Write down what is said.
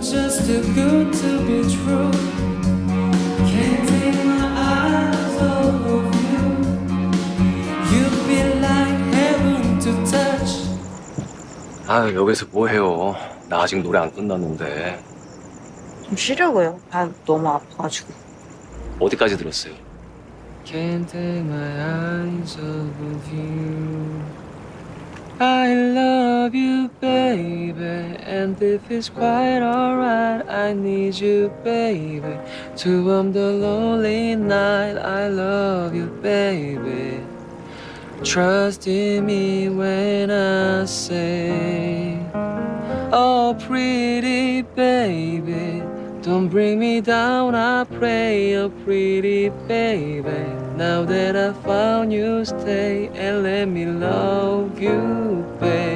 just too good to be true. Can't take my eyes off of you. You feel like heaven to touch. 아 여기서 뭐해요 나 아직 노래 안 끝났는데 좀 쉬려고요. 발 너무 아파가지고. 어디까지 들었어요? Can't take my eyes off of you. I love you, baby, and if it's quite alright, I need you, baby, to warm the lonely night. I love you, baby. Trust in me when I say, Oh, pretty baby, don't bring me down, I pray, oh, pretty baby. Now that I found you, stay and let me love you, baby.